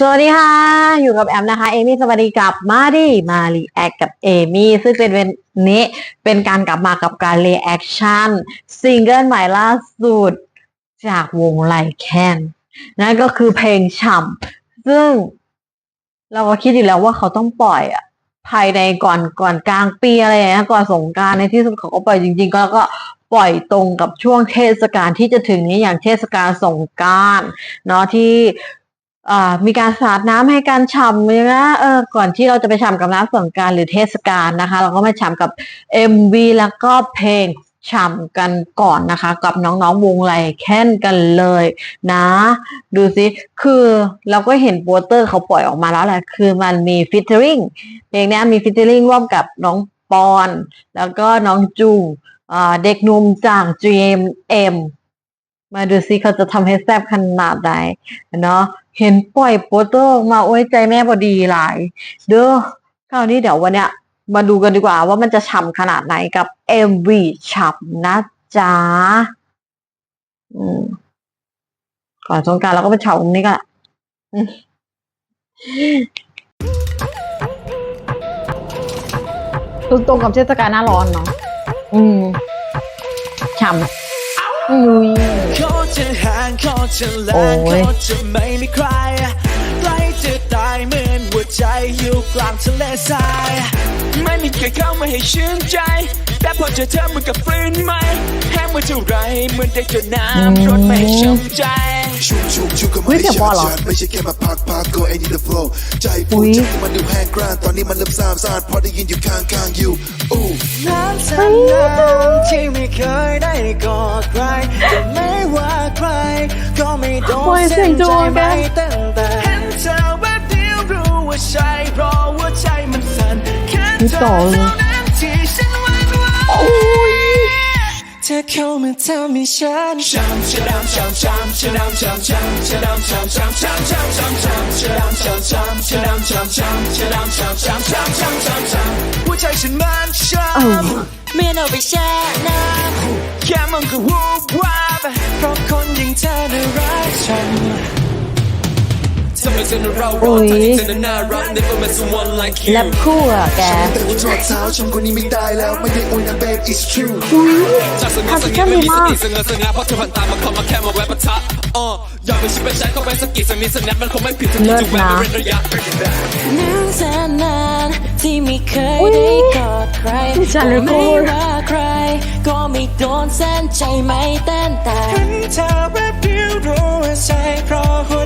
สวัสดีค่ะ อยู่กับแอมนะคะ เอมี่สวัสดีกับมาดีมารีแอคกับเอมี่ซึ่งเป็นวันนี้เป็นการกลับมากับการรีแอคชั่นซิงเกิลใหม่ล่าสุด จากวงไลแคนนั่นก็คือเพลงฉ่ำซึ่งเราก็คิดอยู่แล้วว่าเขาต้องปล่อยอะภายในก่อนก่อนกลางปีอะไรอย่างเงี้ยก่อนสงการในที่สุดเขาก็ปล่อยจริง ๆ ก็ก็ปล่อยตรงกับช่วงเทศกาลที่จะถึงนี้อย่างเทศกาลสงการเนาะที่ มีการสาดน้ำให้การฉ่ำนะเออก่อนที่เราจะไปฉ่ำกับน้ำสงการหรือเทศกาลนะคะ เราก็มาฉ่ำกับ MV แล้วก็เพลงฉ่ำกันก่อนนะคะ กับน้องๆวงไลแค้นกันเลยนะ ดูสิ คือเราก็เห็นโปสเตอร์เขาปล่อยออกมาแล้วแหละคือมันมีฟิชเชอริงเพลงนี้มีฟิชเชอริงร่วมกับน้องปอน แล้วก็น้องจุงอ่าเด็กหนุ่มจาก GMM มาดูซิเขาจะทำให้แซบขนาดไหนเนาะเห็นปล่อยโปสเตอร์ออกมาโอ้ยใจแม่พอดีหลาย เด้อคราวนี้เดี๋ยววันเนี้ยมาดูกันดีกว่าว่ามันจะฉ่ำขนาดไหนกับ MV ฉ่ำนะจ๊ะอืมก่อนสงการเราก็ไปฉ่ำตรงนี้กันอืมตรงกับเทศกาลหน้าร้อนเนาะอืมฉ่ำอุ้ย coaching, hand coaching, land coaching, make me cry. ใจอยู่กลางทะเลทราย ไม่มีใครเข้ามาให้ชื่นใจ แต่พอเจอเธอมันกับฟื้นไหมแห้งมาเท่าไรเหมือนได้เจอน้ำรดไม่ให้ช้ำใจชุบชุบชุบก็เฮ้ไม่ยเสียงพอเหรอชัดไม่ใช่แค่มาพักพักก็ไอ้นี่ the flow ใจอุ๊ฟูยใจมันดูแห้งกร้านตอนนี้มันเริ่มซามซานพอได้ยินอยู่ข้างข้างๆอยู่อู้น้ำสันน้ำที่ไม่เคยได้กอดใครจะไม่ว่าใครก็ไม่โดนโอ้ยเสีเส้ยงนจูใจงแกไม่ตั้งแต่เห็นเธอแว่าเคุณ倒了。哦。哦ย อุ้ยแลบคู่อะแกอุ้ยทำแค่มีมาเลิศนะอุ้ยจะเลยกูก็ไม่โดนเส้นใจไม่เต้นแต่เห็นเธอแวบเดียวรู้ว่าใช่เพราะหั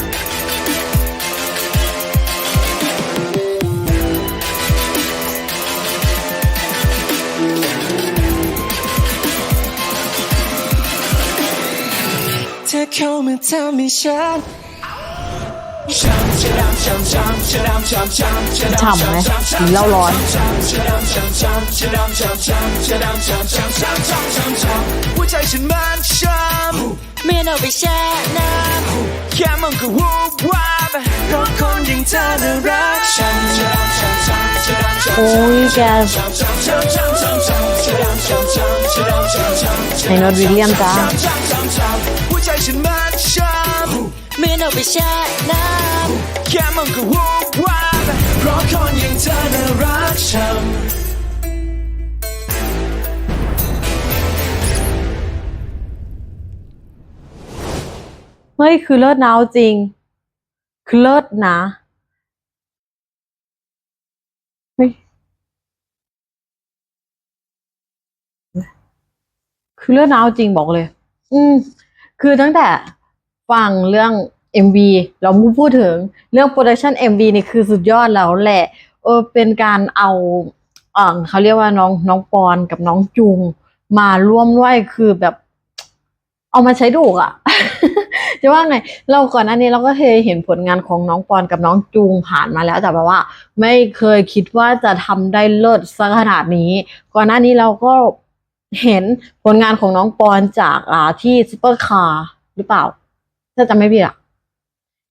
เข้ามาทำให้ฉันฉ่ำไหมกิเหล้าร้อนหัวใจฉันมันช้ำไม่เอาไปแช่น้ำแค่มันก็วูบวาบเพราะคนอย่างเธอน่ารักโอ้ยแกไอ้นอตวิลเลียมจ้า ใจฉันมันช้ำำเมียนเอาไปแช่น้ำแค่มันก็วูบวาบเพราะคนอย่างเธอน่ารักฉันเฮ้ยคือเลิศนะเอาจริง คือเลิศนะเฮ้ยคือเลิศนะเอาจริงบอกเลย อืม คือตั้งแต่ฟังเรื่อง MV เราพูดถึงเรื่องโปรดักชัน MV นี่คือสุดยอดแล้วแหละ เออเป็นการเอาเออเขาเรียกว่าน้องน้องปอนกับน้องจุง มาร่วมด้วยคือแบบ เอามาใช้ดูกอะจะว่าไง เราก่อนหน้านี้เราก็เคยเห็นผลงานของน้องปอนกับน้องจูงผ่านมาแล้วแต่แบบว่า ไม่เคยคิดว่าจะทำได้เลิศสักขนาดนี้ ก่อนหน้านี้เราก็ เห็นผลงานของน้องปอนจากอ่าที่ซูเปอร์คาร์หรือเปล่า ถ้าจำไม่ผิดอะ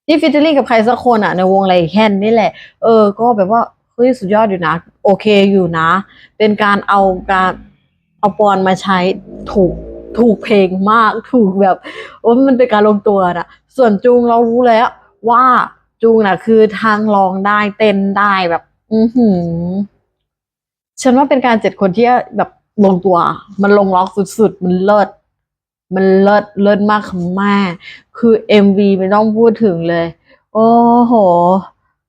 ที่ฟิชเชอร์ลิงกับใครสักคนอะในวงไรแค่นนี่แหละ เออ ก็แบบว่าเฮ้ยสุดยอดอยู่นะ โอเคอยู่นะ เป็นการเอาการเอาปอนมาใช้ถูกถูกเพลงมากถูกแบบโอ้มันเป็นการลงตัวนะส่วนจูงเรารู้แล้วว่าจูงนะคือทางร้องได้เต้นได้แบบ อือหือฉันว่าเป็นการเจ็ดคนที่แบบ ลงตัว มันลงล็อกสุดๆ มันเลิศ มันเลิศ เลิศมากค่ะแม่ คือเอ็มวีไม่ต้องพูดถึงเลย โอ้โห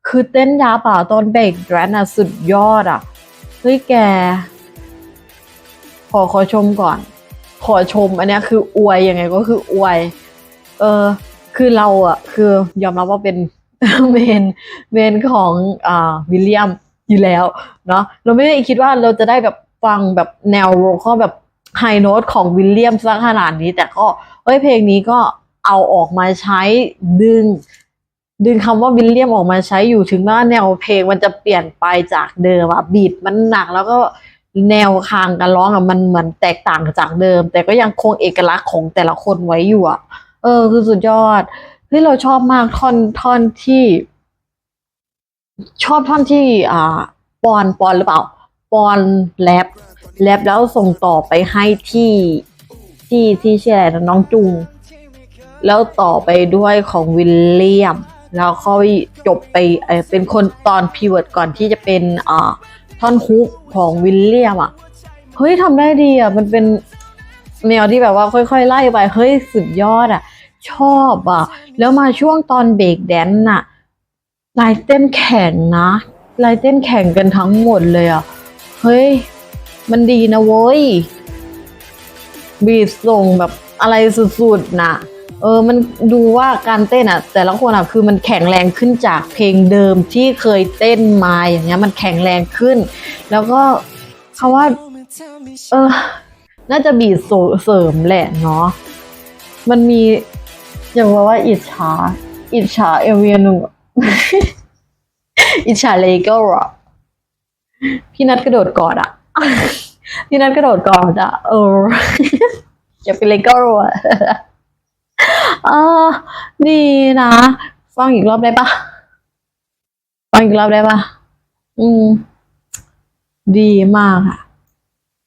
คือเต้นยาป่าตอนเบรกแดนอะสุดยอดอะเฮ้ยแก ขอขอชมก่อน ขอชมอันนี้คืออวยยังไงก็คืออวย เออ คือเราอะคือยอมรับว่าเป็นเมนเมนของอ่าวิลเลียมอยู่แล้วเนาะเราไม่ได้คิดว่าเราจะได้แบบ ฟังแบบแนวโรคอแบบไฮโน้ตของวิลเลียมสักขนาดนี้ แต่ก็เอ้ยเพลงนี้ก็เอาออกมาใช้ดึง ดึงคำว่าวิลเลียมออกมาใช้อยู่ถึงแม้แนวเพลงมันจะเปลี่ยนไปจากเดิมอะบีทมันหนักแล้วก็แนวคางการร้องอะมันเหมือนแตกต่างจากเดิม แต่ก็ยังคงเอกลักษณ์ของแต่ละคนไว้อยู่อะเออ คือสุดยอดเฮ้ยเราชอบมากท่อนท่อนที่ ชอบท่อนที่ อ่าปอนปอนหรือเปล่า ปอนแรปแรปแล้วส่งต่อไปให้ที่ที่ที่ชื่ออะไรนะน้องจุง แล้วต่อไปด้วยของวิลเลียม แล้วค่อยจบไปเออเป็นคนตอนพีเวิร์ดก่อนที่จะเป็นอ่าท่อนฮุกของวิลเลียมอะเฮ้ยทำได้ดีอะมันเป็นแนวที่แบบว่าค่อยๆ ไล่ไปเฮ้ยสุดยอดอะ ชอบอะ แล้วมาช่วงตอนเบรกแดนน่ะลายเต้นแข่งนะลายเต้นแข่งกันทั้งหมดเลยอะ เฮ้ย มันดีนะเว้ย บีทส่งแบบอะไรสุดๆนะเออ มันดูว่าการเต้นอะ แต่ละคนอะคือมันแข็งแรงขึ้นจากเพลงเดิมที่เคยเต้นมาอย่างเงี้ย มันแข็งแรงขึ้น แล้วก็เขาว่า เออ น่าจะบีทเสริมแหละเนาะมันมีอย่างว่าว่าอิจฉา อิจฉาเอเวียนึ่งอิจฉาเลโก้อะ พี่นัดกระโดดกอดอะพี่นัดกระโดดกอดอะเอออยากเป็นเลโก้อะเออดีนะ ฟังอีกรอบได้ปะฟังอีกรอบได้ปะอืม ดีมากค่ะ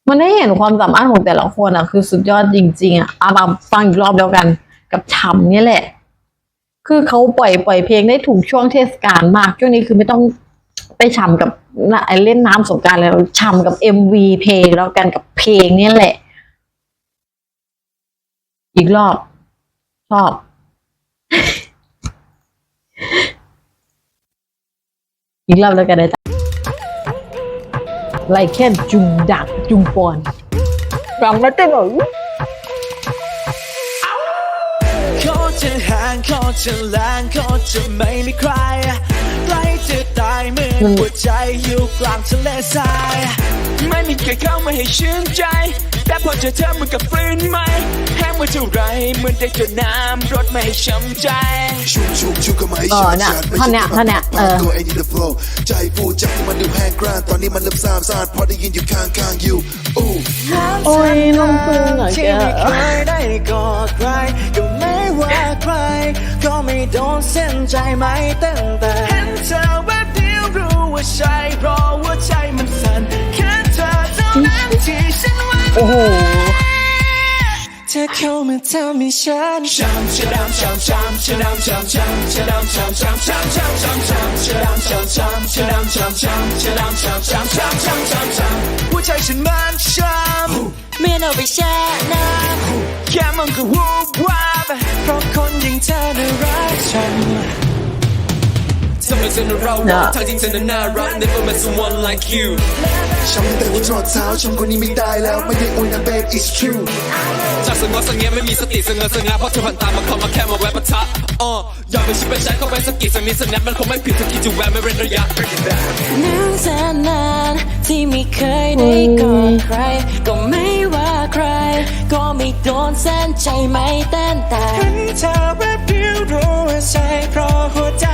มันได้เห็นความสามารถของแต่ละคนอะคือสุดยอดจริง ๆอะอามาฟังอีกรอบเดียวกัน กับฉ่ำนี่แหละ คือเขาปล่อยปล่อยเพลงได้ถูกช่วงเทศกาลมาก ช่วงนี้คือไม่ต้อง ไปฉ่ำกับน่ะไอ้เล่นน้ำสงกรารเลยฉ่ำกับเอ็มวีเพลงแล้วกันกับเพลงเนี่ยแหละ อีกรอบชอบอีกรอบแล้วกันนะจ๊ะไลแค่จุงดักจุงปอนฟังมาเต้นหน่อยเขาจะห่างเขาจะล้างเขาจะไม่มีใครใกล้ จะตายมื่อหัวใจอยู่กลางทะเลทราย ไม่มีใครเข้ามาให้ชื่นใจ แต่พอเจอเธอมันกับฟื้นไหมแห้งมาเท่าไรเหมือนได้เจอน้ำรดไม่ให้ช้ำใจชุบชุบชุบก็ไม่เออเนี่ยท่อนเนี้ยท่อนเนี้ยเออตัวไอ้นี่ the flow ใจฟูใจมันดูแห้งกร้านตอนนี้มันเริ่มซามซานพอได้ยินอยู่ข้างข้างอยู่อู้โอ้ยน้องจุงอะแกไม่เคยได้กอดใครก็ไม่ว่าใคร ก็ไม่โดนเส้นใจไหมตั้งแต่เห็นเธอ โอ้โหเธอเข้ามาทำให้ฉันช้ำชะำช้ำช้ำชะำช้ำช้ำชะำช้ำช้ำช้ำช้ำช้ำช้ำชะำช้ำช้ำชะำช้ำช้ำชะำช้ำช้ำช้ำช้ำช้ำช้ำหัวใจฉันมันช้ำเม่เอาไปแช่น้ำแค่มันก็วูบวาบเพราะคนอย่างเธอน่ารักฉัน ทำไมเธอน่าเรารักทั้งที่เธอนั้นน่ารัก never met someone like you ช้ำตั้งแต่หัวจรดเท้าช้ำคนนี้ไม่ได้แล้ว ไม่ได้อวยนะ babe it's true จากสงอสงเงียไม่มีสติสงเงสงาเพราะเธอผ่านตามมาเข้ามาแค่มาแวะปะทะอ่ออยากเป็นชิปเป็นแชทเข้าไปสกิดสักนิดสักนัดมันคงไม่ผิดถ้าคิดจะแวะไม่เว้นระยะนานแสนนานที่ไม่เคยได้กอดใคร ก็ไม่ว่าใคร ก็ไม่โดนแสนใจไม่เต้นแต่เห็นเธอแวบเดียวรู้ว่าใช่เพราะหัวใจมันสั่น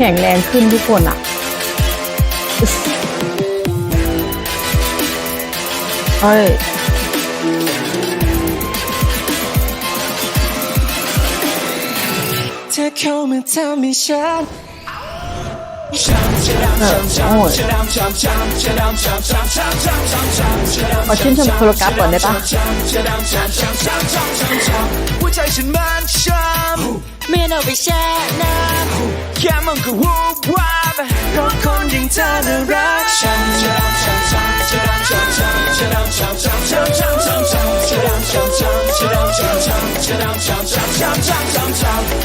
แข็งแรงขึ้นทุกคนอะเฮ้ยเธอเข้ามาทำให้ฉัน โอ้ยขอชื่นชมโคโรกราฟก่อนได้ปะหัวใจฉันมันช้ำเมียเอาไปแช่น้ำแค่มันก็วูบวาบเพราะคนอย่างเธอน่ารักฉัน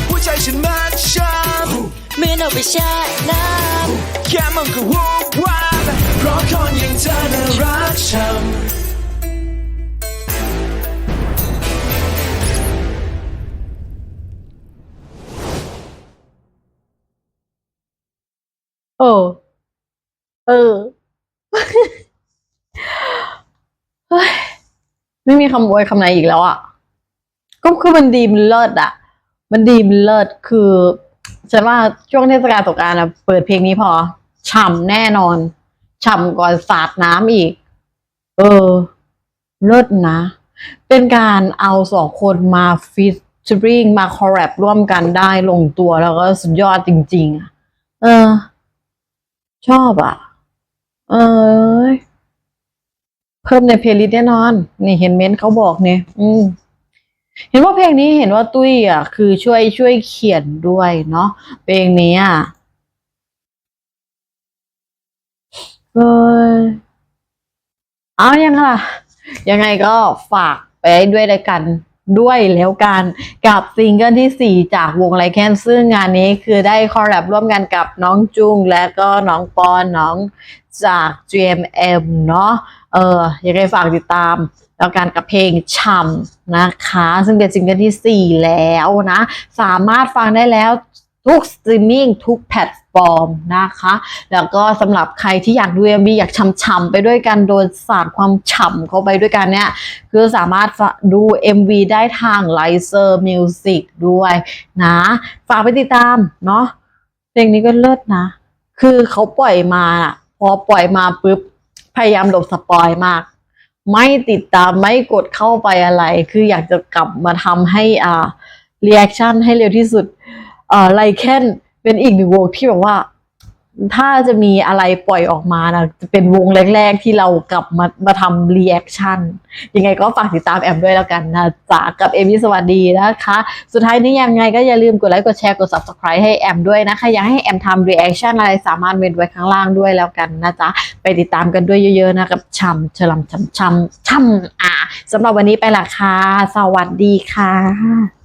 หัวใจฉันมัน เอาไปแช่น้ำแค่มันก็วูบวาบเพราะคนอย่างเธอน่ารักฉันเออเออเฮ้ยไม่มีคำอวยคำไหนอีกแล้วอะ ก็คือมันดีมันเลิศอะ มันดีมันเลิศคือ ฉันว่าช่วงเทศกาลสงกรานต์อะเปิดเพลงนี้พอฉ่ำแน่นอนฉ่ำก่อนสาดน้ำอีก เออเลิศนะ เป็นการเอาสองคนมาฟิชชอริงมาคอร์แรปร่วมกันได้ลงตัวแล้วก็สุดยอดจริงๆอะเออ ชอบอะ เอยเพิ่มในเพลย์ลิสต์แน่นอน นี่เห็นเม้นต์เขาบอกเนี่ย อืม เห็นว่าเพลงนี้เห็นว่าตุ้ยอะคือช่วยช่วยเขียนด้วยเนาะเพลงนี้อะเออเอายังล่ะ ยังไงก็ฝากไปด้วยแล้วกัน ด้วยแล้วกันกับซิงเกิลที่ 4 จากวงไรแคนซึ่งงานนี้คือได้คอลแลบร่วมกันกับน้องจุงและก็น้องปอนน้องจาก GMM เนาะเออยังไงฝากติดตามแล้วกันกับเพลงช่ำนะคะ ซึ่งเป็นซิงเกิลที่ 4 แล้วนะ สามารถฟังได้แล้ว ทุกสตรีมมิ่งทุกแพลตฟอร์มนะคะ แล้วก็สำหรับใครที่อยากดู MV อยากช่ำๆไปด้วยกันโดนสาดความฉ่ำเข้าไปด้วยกันเนี่ย คือสามารถดู MV ได้ทาง l i เซอร์ Music ด้วยนะ ฝากไปติดตามเนาะเพลงนี้ก็เลิศนะ คือเขาปล่อยมา พอปล่อยมาปุ๊บ พยายามหลบสปอยมาก ไม่ติดตามไม่กดเข้าไปอะไร คืออยากจะกลับมาทำให้อ่ารีแอคชั่นให้เร็วที่สุด เอ่อไลแคนเป็นอีกหนึ่งวงที่แบบว่า ถ้าจะมีอะไรปล่อยออกมานะจะเป็นวงแรก ๆ ที่เรากลับมามาทำรีแอคชั่นยังไงก็ฝากติดตามแอมด้วยแล้วกันนะจ๊ะกับเอมี่สวัสดีนะคะ สุดท้ายนี้ยังไงก็อย่าลืมกดไลค์กดแชร์กด subscribe ให้แอมด้วยนะคะอยากให้แอมทำรีแอคชั่นอะไรสามารถเมนไว้ข้างล่างด้วยแล้วกันนะจ๊ะไปติดตามกันด้วยเยอะๆนะกับชำเฉลำชำชำชำอะสำหรับวันนี้ไปละค่ะสวัสดีค่ะ